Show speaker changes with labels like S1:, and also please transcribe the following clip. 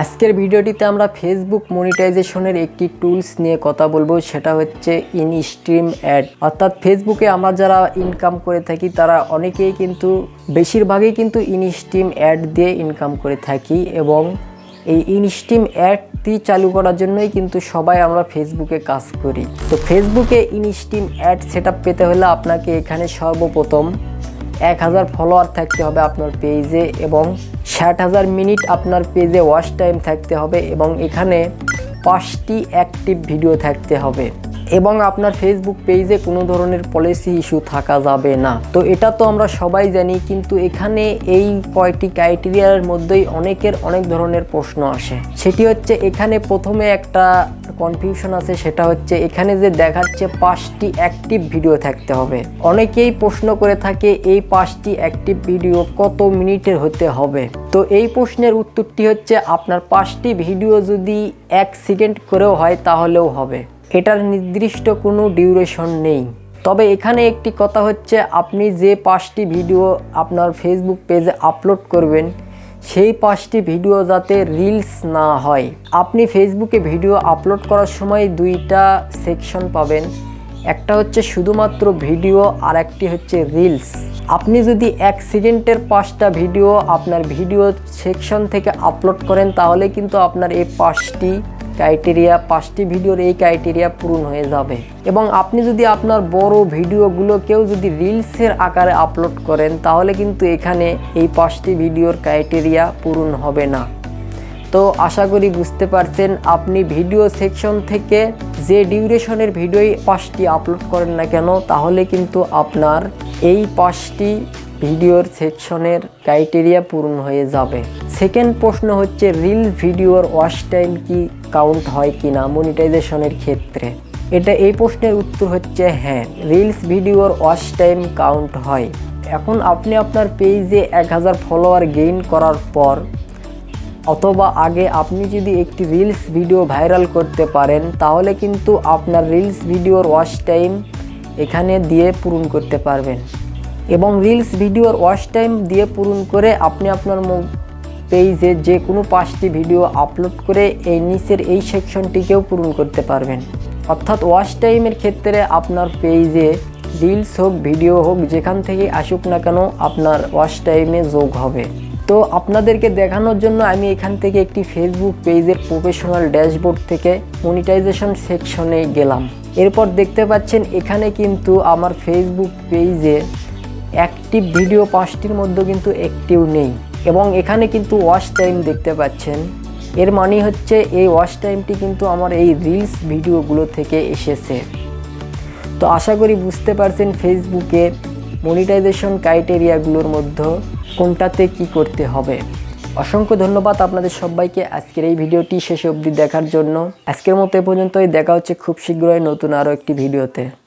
S1: আজকের ভিডিওটিতে আমরা ফেসবুক মনিটাইজেশনের একটি টুলস নিয়ে কথা বলব, সেটা হচ্ছে ইন স্ট্রিম অ্যাড অর্থাৎ ফেসবুকে আমরা যারা ইনকাম করে থাকি, তারা অনেকেই কিন্তু, বেশিরভাগই কিন্তু ইন স্ট্রিম অ্যাড দিয়ে ইনকাম করে থাকি এবং এই ইনস্টিম অ্যাডটি চালু করার জন্যই কিন্তু সবাই আমরা ফেসবুকে কাজ করি। তো ফেসবুকে ইনস্টিম অ্যাড সেট পেতে হলে আপনাকে এখানে সর্বপ্রথম এক হাজার ফলোয়ার থাকতে হবে আপনার পেজে এবং ষাট হাজার মিনিট আপনার পেজে ওয়াচ টাইম থাকতে হবে এবং এখানে পাঁচটি অ্যাক্টিভ ভিডিও থাকতে হবে। এবং আপনার ফেসবুক পেজে কোনো ধরনের পলিসি ইস্যু থাকা যাবে না। তো এটা তো আমরা সবাই জানি, কিন্তু এখানে এই কয়টি ক্রাইটেরিয়ার মধ্যেই অনেকের অনেক ধরনের প্রশ্ন আসে। সেটি হচ্ছে এখানে প্রথমে একটা কনফিউশন আছে, সেটা হচ্ছে এখানে যে দেখাচ্ছে পাঁচটি অ্যাক্টিভ ভিডিও থাকতে হবে। অনেকেই প্রশ্ন করে থাকে, এই পাঁচটি অ্যাক্টিভ ভিডিও কত মিনিটের হতে হবে? তো এই প্রশ্নের উত্তরটি হচ্ছে, আপনার পাঁচটি ভিডিও যদি এক সেকেন্ড করেও হয় তাহলেও হবে। এটার নির্দিষ্ট কোনো ডিউরেশন নেই। তবে এখানে একটি কথা হচ্ছে, আপনি যে পাঁচটি ভিডিও আপনার ফেসবুক পেজে আপলোড করবেন, সেই পাঁচটি ভিডিও যাতে রিলস না হয়। আপনি ফেসবুকে ভিডিও আপলোড করার সময় দুইটা সেকশন পাবেন। একটা হচ্ছে শুধুমাত্র ভিডিও আর একটি হচ্ছে রিলস আপনি যদি এক সেকেন্ডের পাঁচটা ভিডিও আপনার ভিডিও সেকশন থেকে আপলোড করেন, তাহলে কিন্তু আপনার এই পাঁচটি ক্রাইটেরিয়া পাঁচটি ভিডিওর এই ক্রাইটেরিয়া পূরণ হয়ে যাবে। এবং আপনি যদি আপনার বড় ভিডিওগুলোকেও যদি রিলসের আকারে আপলোড করেন, তাহলে কিন্তু এখানে এই পাঁচটি ভিডিওর ক্রাইটেরিয়া পূরণ হবে না। তো আশা করি বুঝতে পারছেন, আপনি ভিডিও সেকশন থেকে যে ডিউরেশনের ভিডিওই পাঁচটি আপলোড করেন না কেন, তাহলে কিন্তু আপনার এই পাঁচটি ভিডিওর সেকশনের ক্রাইটেরিয়া পূরণ হয়ে যাবে। সেকেন্ড প্রশ্ন হচ্ছে রিল ভিডিওর ওয়াচ টাইম কি? কাউন্ট হয় কি না মনিটাইজেশনের ক্ষেত্রে? এটা এই প্রশ্নের উত্তর হচ্ছে হ্যাঁ রিলস ভিডিওর ওয়াচ টাইম কাউন্ট হয়। এখন আপনি আপনার পেজে এক হাজার ফলোয়ার গেইন করার পর, অথবা আগে আপনি যদি একটি রিলস ভিডিও ভাইরাল করতে পারেন, তাহলে কিন্তু আপনার রিলস ভিডিওর ওয়াচ টাইম এখানে দিয়ে পূরণ করতে পারবেন। এবং রিলস ভিডিওর ওয়াচ টাইম দিয়ে পূরণ করে আপনি আপনার পেজে যে কোনো পাঁচটি ভিডিও আপলোড করে এই নিচের এই সেকশনটিকেও পূরণ করতে পারবেন। অর্থাৎ ওয়াচ টাইমের ক্ষেত্রে আপনার পেজে রিলস হোক, ভিডিও হোক, যেখান থেকে আসুক না কেন আপনার ওয়াচ টাইমে যোগ হবে। তো আপনাদেরকে দেখানোর জন্য আমি এখান থেকে একটি ফেসবুক পেজের প্রফেশনাল ড্যাশবোর্ড থেকে মনিটাইজেশন সেকশনে গেলাম। এরপর দেখতে পাচ্ছেন এখানে কিন্তু আমার ফেসবুক পেজে অ্যাক্টিভ ভিডিও পাঁচটির মধ্যে কিন্তু অ্যাক্টিভ নেই। এবং এখানে কিন্তু ওয়াচ টাইম দেখতে পাচ্ছেন। এর মানে হচ্ছে এই ওয়াচ টাইমটি কিন্তু আমার এই রিলস ভিডিওগুলো থেকে এসেছে। তো আশা করি বুঝতে পারছেন ফেসবুকে মনিটাইজেশন ক্রাইটেরিয়াগুলোর মধ্যে কোনটাতে কি করতে হবে। অসংখ্য ধন্যবাদ আপনাদের সবাইকে আজকের এই ভিডিওটি শেষ অবধি দেখার জন্য। আজকের মতো এ পর্যন্তই। দেখা হচ্ছে খুব শীঘ্রই নতুন আরও একটি ভিডিওতে।